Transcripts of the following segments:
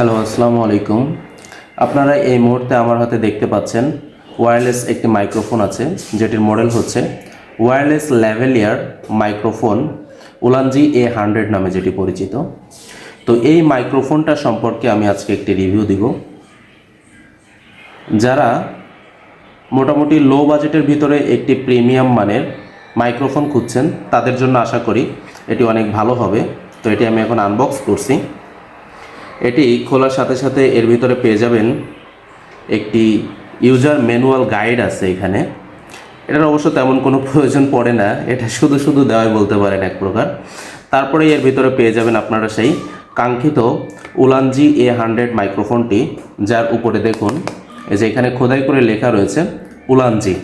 Hello, আসসালামু আলাইকুম। আপনারা এই মুহূর্তে আমার হাতে দেখতে পাচ্ছেন ওয়্যারলেস একটি মাইক্রোফোন আছে, যেটির মডেল হচ্ছে wireless lavalier microphone Ulanzi A hundred নামে যেটি পরিচিত। তো এই মাইক্রোফোনটা সম্পর্কে আমি আজকে একটি রিভিউ দিব। যারা মোটামুটি লো বাজেটের ভিতরে একটি প্রিমিয়াম মানের মাইক্রোফোন খুঁজছেন, তাদের জন্য আশা করি এটি অনেক ভালো হবে। তো এটি আমি এখন আনবক্স করছি। এটি খোলার সাথে সাথে এর ভিতরে পেয়ে যাবেন একটি ইউজার ম্যানুয়াল গাইড আছে এখানে। এটার অবশ্য তেমন কোনো প্রয়োজন পড়ে না, এটা শুধু শুধু দেওয়াই বলতে পারেন এক প্রকার। তারপরে এর ভিতরে পেয়ে যাবেন আপনারা সেই কাঙ্ক্ষিত উলানজি এ হান্ড্রেড মাইক্রোফোনটি যার উপরে দেখুন, এই যে এখানে খোদাই করে লেখা রয়েছে, উলানজি।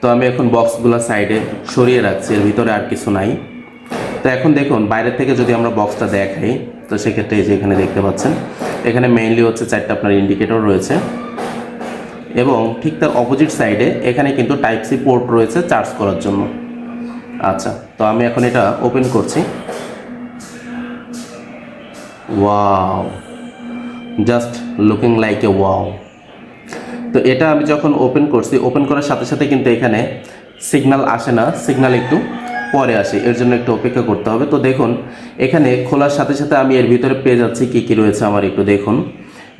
তো আমি এখন বক্সগুলো সাইডে সরিয়ে রাখছি, এর ভিতরে আর কিছু নাই। তো এখন দেখুন, বাইরে থেকে যদি আমরা বক্সটা দেখাই তো সেক্ষেত্রে এই যে এখানে দেখতে পাচ্ছেন, এখানে মেইনলি হচ্ছে চারটা আপনার ইন্ডিকেটর রয়েছে এবং ঠিক তার অপোজিট সাইডে এখানে কিন্তু টাইপ সি পোর্ট রয়েছে চার্জ করার জন্য। আচ্ছা তো আমি এখন এটা ওপেন করছি। Wow just looking like a wow তো এটা আমি যখন ওপেন করছি ওপেন করার সাথে সাথে কিন্তু এখানে সিগন্যাল আসে না সিগনাল একটু পরে আসে, এর জন্য একটু অপেক্ষা করতে হবে। তো দেখুন, এখানে খোলার সাথে সাথে আমি এর ভিতরে পেয়ে যাচ্ছি কী কী রয়েছে আমার একটু দেখুন।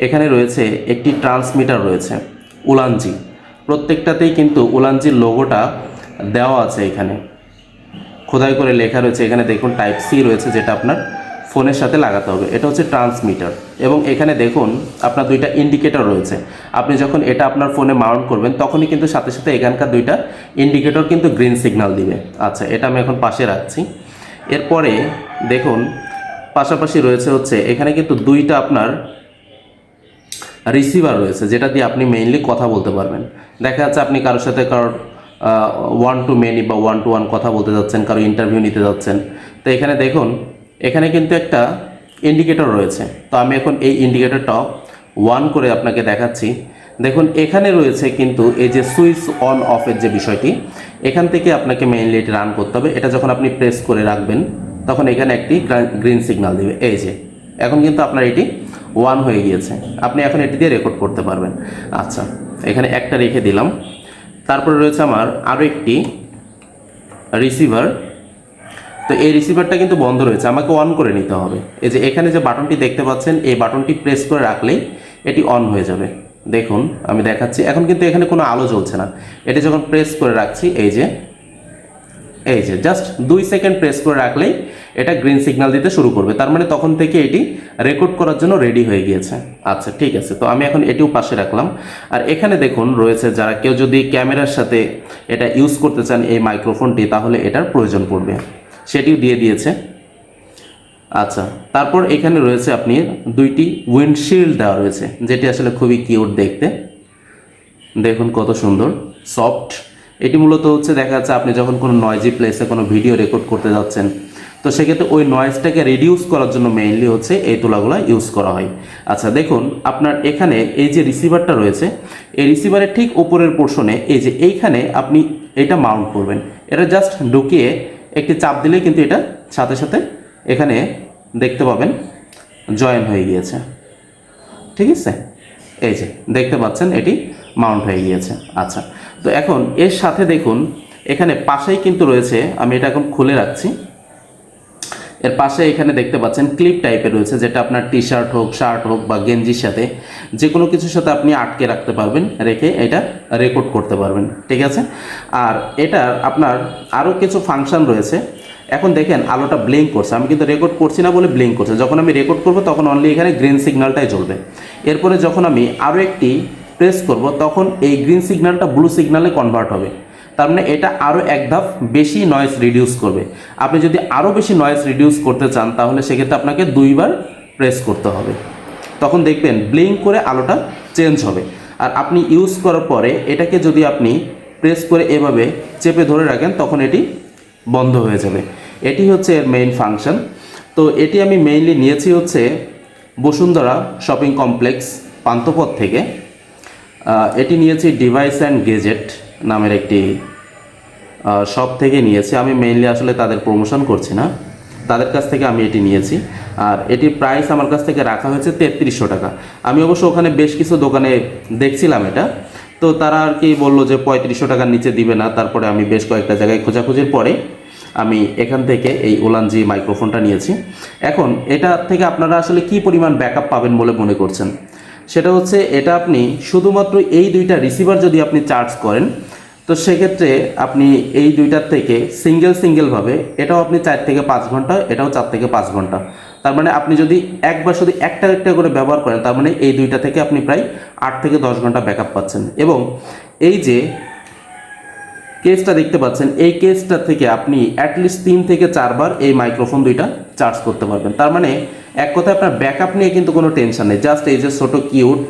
এখানে রয়েছে একটি ট্রান্সমিটার রয়েছে, উলানজি। প্রত্যেকটাতেই কিন্তু উলানজির লোগোটা দেওয়া আছে এখানে। খোদাই করে লেখা রয়েছে, এখানে দেখুন, টাইপ সি রয়েছে যেটা আপনার। ফোনের সাথে লাগাতে হবে। এটা হচ্ছে ট্রান্সমিটার। এবং এখানে দেখুন, আপনার দুইটা ইন্ডিকেটর রয়েছে। আপনি যখন এটা আপনার ফোনে মাউন্ট করবেন, তখনই কিন্তু সাথে সাথে এখানকার দুইটা ইন্ডিকেটর কিন্তু গ্রিন সিগন্যাল দিবে। আচ্ছা এটা আমি এখন পাশে রাখছি। এরপরে দেখুন, পাশাপাশি রয়েছে হচ্ছে, এখানে কিন্তু দুইটা আপনার রিসিভার রয়েছে, যেটা দিয়ে আপনি মেইনলি কথা বলতে পারবেন। দেখা যাচ্ছে আপনি কারোর সাথে কারোর ওয়ান টু মেনি বা ওয়ান টু ওয়ান কথা বলতে যাচ্ছেন, কারও ইন্টারভিউ নিতে যাচ্ছেন। তো এখানে দেখুন এখানে কিন্তু একটা ইন্ডিকেটর রয়েছে। তো আমি এখন এই ইন্ডিকেটরটা ওয়ান করে আপনাকে দেখাচ্ছি। দেখুন, এখানে রয়েছে কিন্তু এই যে সুইচ অন অফের যে বিষয়টি, এখান থেকে আপনাকে মেইনলি এটি রান করতে হবে। এটা যখন আপনি প্রেস করে রাখবেন, তখন এখানে একটি গ্রিন সিগন্যাল দিবে। এই যে, এখন কিন্তু আপনার এটি ওয়ান হয়ে গিয়েছে। আপনি এখন এটি দিয়ে রেকর্ড করতে পারবেন। আচ্ছা এখানে একটা রেখে দিলাম। তারপরে রয়েছে আমার আরও একটি রিসিভার তো এই রিসিভারটা কিন্তু বন্ধ রয়েছে, আমাকে অন করে নিতে হবে। এই যে এখানে যে বাটনটি দেখতে পাচ্ছেন, এই বাটনটি প্রেস করে রাখলেই এটি অন হয়ে যাবে। দেখুন, আমি দেখাচ্ছি। এখন কিন্তু এখানে কোনো আলো জ্বলছে না। এটি যখন প্রেস করে রাখছি, এই যে এই যে জাস্ট দুই সেকেন্ড প্রেস করে রাখলেই এটা গ্রিন সিগন্যাল দিতে শুরু করবে। তার মানে তখন থেকে এটি রেকর্ড করার জন্য রেডি হয়ে গিয়েছে। আচ্ছা ঠিক আছে। তো আমি এখন এটিও পাশে রাখলাম। আর এখানে দেখুন, রয়েছে যারা কেউ যদি ক্যামেরার সাথে এটা ইউজ করতে চান এই মাইক্রোফোনটি তাহলে এটার প্রয়োজন পড়বে। সেটিও দিয়ে দিয়েছে। আচ্ছা তারপর এখানে রয়েছে আপনি দুইটি উইন্ডশিল্ড দেওয়া রয়েছে, যেটি আসলে খুবই কিউট দেখতে। দেখুন কত সুন্দর সফট এটি মূলত হচ্ছে দেখা যাচ্ছে আপনি যখন কোনো নয়েজি প্লেসে কোনো ভিডিও রেকর্ড করতে যাচ্ছেন, তো সেক্ষেত্রে ওই নয়েজটাকে রিডিউস করার জন্য মেইনলি হচ্ছে এই তুলাগুলো ইউজ করা হয়। আচ্ছা দেখুন আপনার এখানে এই যে রিসিভারটা রয়েছে, এই রিসিভারের ঠিক উপরের পোর্শনে এই যে এইখানে আপনি এটা মাউন্ট করবেন। এটা জাস্ট ঢুকিয়ে একটি চাপ দিলে কিন্তু এটা সাথে সাথে এখানে দেখতে পাবেন জয়েন হয়ে গিয়েছে। ঠিক আছে? এই যে, দেখতে পাচ্ছেন, এটি মাউন্ট হয়ে গিয়েছে। আচ্ছা তো এখন এর সাথে দেখুন, এখানে পাশেই কিন্তু রয়েছে, আমি এটা এখন খুলে রাখছি। এর পাশে এখানে দেখতে পাচ্ছেন ক্লিপ টাইপের রয়েছে, যেটা আপনার টি শার্ট হোক শার্ট হোক বা গেঞ্জির সাথে যে কোনো কিছুর সাথে আপনি আটকে রাখতে পারবেন, রেখে এটা রেকর্ড করতে পারবেন, ঠিক আছে? আর এটার আপনার আরও কিছু ফাংশন রয়েছে। এখন দেখেন আলোটা ব্লিঙ্ক করছে, আমি কিন্তু রেকর্ড করছি না বলে ব্লিঙ্ক করছে। যখন আমি রেকর্ড করব, তখন অনলি এখানে গ্রিন সিগন্যালটাই জ্বলবে। এরপরে যখন আমি আরও একটি প্রেস করব, তখন এই গ্রিন সিগন্যালটা ব্লু সিগন্যালে কনভার্ট হবে। তার মানে এটা আরও এক ধাপ বেশি নয়েজ রিডিউস করবে। আপনি যদি আরও বেশি নয়েজ রিডিউস করতে চান, তাহলে সেক্ষেত্রে আপনাকে দুইবার প্রেস করতে হবে। তখন দেখবেন ব্লিঙ্ক করে আলোটা চেঞ্জ হবে। আর আপনি ইউজ করার পরে এটাকে যদি আপনি প্রেস করে এভাবে চেপে ধরে রাখেন, তখন এটি বন্ধ হয়ে যাবে। এটি হচ্ছে এর মেইন ফাংশন তো এটি আমি মেইনলি নিয়েছি হচ্ছে বসুন্ধরা শপিং কমপ্লেক্স পান্থপথ থেকে। এটি নিয়েছি ডিভাইস অ্যান্ড গেজেট নামের একটি শপ থেকে নিয়েছি। আমি মেইনলি আসলে তাদের প্রমোশন করছি না। তাদের কাছ থেকে আমি এটি নিয়েছি। আর এটির প্রাইস আমার কাছ থেকে রাখা হয়েছে তেত্রিশশো টাকা। আমি অবশ্য ওখানে বেশ কিছু দোকানে দেখছিলাম এটা। তো তারা আর কি বলল যে পঁয়ত্রিশশো টাকার নিচে দিবে না। তারপরে আমি বেশ কয়েকটা জায়গায় খোঁজাখুঁজির পরে আমি এখান থেকে এই ওলানজি মাইক্রোফোনটা নিয়েছি। এখন এটা থেকে আপনারা আসলে কি পরিমাণ ব্যাকআপ পাবেন বলে মনে করছেন? সেটা হচ্ছে এটা আপনি শুধুমাত্র এই দুইটা রিসিভার যদি আপনি চার্জ করেন তো সেক্ষেত্রে আপনি এই দুইটার থেকে সিঙ্গেল সিঙ্গেলভাবে এটাও আপনি চার থেকে পাঁচ ঘণ্টা, এটাও চার থেকে পাঁচ ঘণ্টা। তার মানে আপনি যদি একবার শুধু একটা একটা করে ব্যবহার করেন, তার মানে এই দুইটা থেকে আপনি প্রায় আট থেকে দশ ঘণ্টা ব্যাকআপ পাচ্ছেন। এবং এই যে কেসটা দেখতে পাচ্ছেন, এই কেসটা থেকে আপনি অ্যাটলিস্ট তিন থেকে চারবার এই মাইক্রোফোন দুইটা চার্জ করতে পারবেন। তার মানে এক কথায় আপনার ব্যাকআপ নিয়ে কিন্তু কোনো টেনশন নেই। জাস্ট এই যে ছোটো কিউট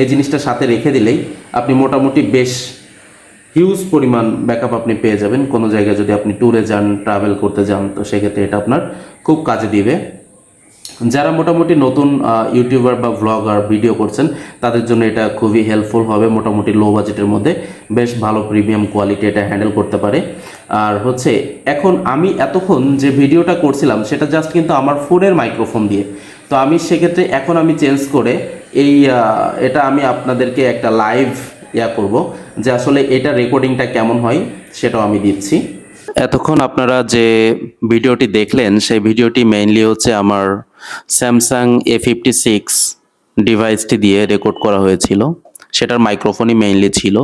এই জিনিসটা সাথে রেখে দিলেই আপনি মোটামুটি বেশ হিউজ পরিমাণ ব্যাকআপ আপনি পেয়ে যাবেন। কোনো জায়গায় যদি আপনি ট্যুরে যান ট্রাভেল করতে যান, তো সেক্ষেত্রে এটা আপনার খুব কাজে দিবে। যারা মোটামুটি নতুন ইউটিউবার বা ভ্লগার ভিডিও করছেন, তাদের জন্য এটা খুবই হেল্পফুল হবে। মোটামুটি লো বাজেটের মধ্যে বেশ ভালো প্রিমিয়াম কোয়ালিটি এটা হ্যান্ডেল করতে পারে। আর হচ্ছে, এখন আমি এতক্ষণ যে ভিডিওটা করছিলাম, সেটা জাস্ট কিন্তু আমার ফোনের মাইক্রোফোন দিয়ে। তো আমি সেক্ষেত্রে এখন আমি চেঞ্জ করে এই এটা আমি আপনাদেরকে একটা লাইভ ইয়া করব যে আসলে এটা রেকর্ডিংটা কেমন হয় সেটাও আমি দিচ্ছি। এতক্ষণ আপনারা যে ভিডিওটি দেখলেন, সেই ভিডিওটি মেইনলি হচ্ছে আমার স্যামসাং এ ফিফটি সিক্স ডিভাইসটি দিয়ে রেকর্ড করা হয়েছিল। সেটার মাইক্রোফোনই মেইনলি ছিল।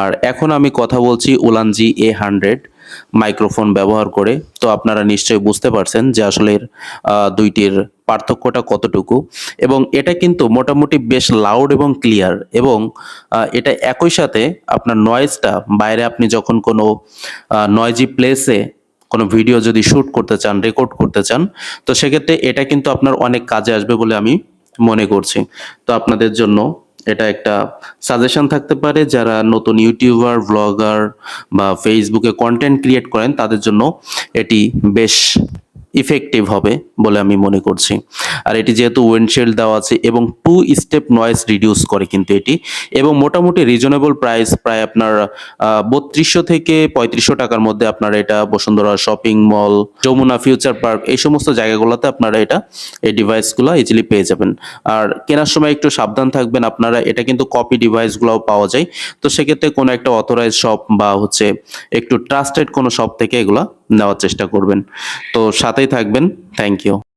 আর এখন আমি কথা বলছি উলানজি এ হান্ড্রেড মাইক্রোফোন ব্যবহার করে। তো আপনারা নিশ্চয়ই বুঝতে পারছেন যে আসলে দুইটির পার্থক্যটা কতটুকু। এবং এটা কিন্তু মোটামুটি বেশ লাউড এবং ক্লিয়ার এবং এটা একই সাথে আপনার নয়েজটা বাইরে আপনি যখন কোনো নয়েজি প্লেসে কোনো ভিডিও যদি শ্যুট করতে চান রেকর্ড করতে চান, তো সেক্ষেত্রে এটা কিন্তু আপনার অনেক কাজে আসবে বলে আমি মনে করছি। তো আপনাদের জন্য এটা একটা সাজেশন থাকতে পারে যারা নতুন ইউটিউবার ব্লগার বা ফেসবুকে কন্টেন্ট ক্রিয়েট করেন, তাদের জন্য এটি বেশ ইফেক্টিভ হবে বলে আমি মনে করছি। আর এটি যেহেতু উইন্ডশিল্ড দেওয়া আছে এবং টু স্টেপ নয়েজ রিডিউস করে কিন্তু এটি। এবং মোটামুটি রিজনেবল প্রাইস প্রায় আপনার বত্রিশশো থেকে পঁয়ত্রিশশো টাকার মধ্যে আপনারা এটা Bashundhara shopping mall Jamuna future park এই সমস্ত জায়গাগুলোতে আপনারা এটা, এই ডিভাইসগুলো ইজিলি পেয়ে যাবেন। আর কেনার সময় একটু সাবধান থাকবেন, আপনারা এটা কিন্তু কপি ডিভাইসগুলোও পাওয়া যায়। তো সেক্ষেত্রে কোনো একটা অথরাইজ শপ বা হচ্ছে একটু ট্রাস্টেড কোনো শপ থেকে এগুলা নেওয়ার চেষ্টা করবেন। তো সাথেই থাকবেন। Thank you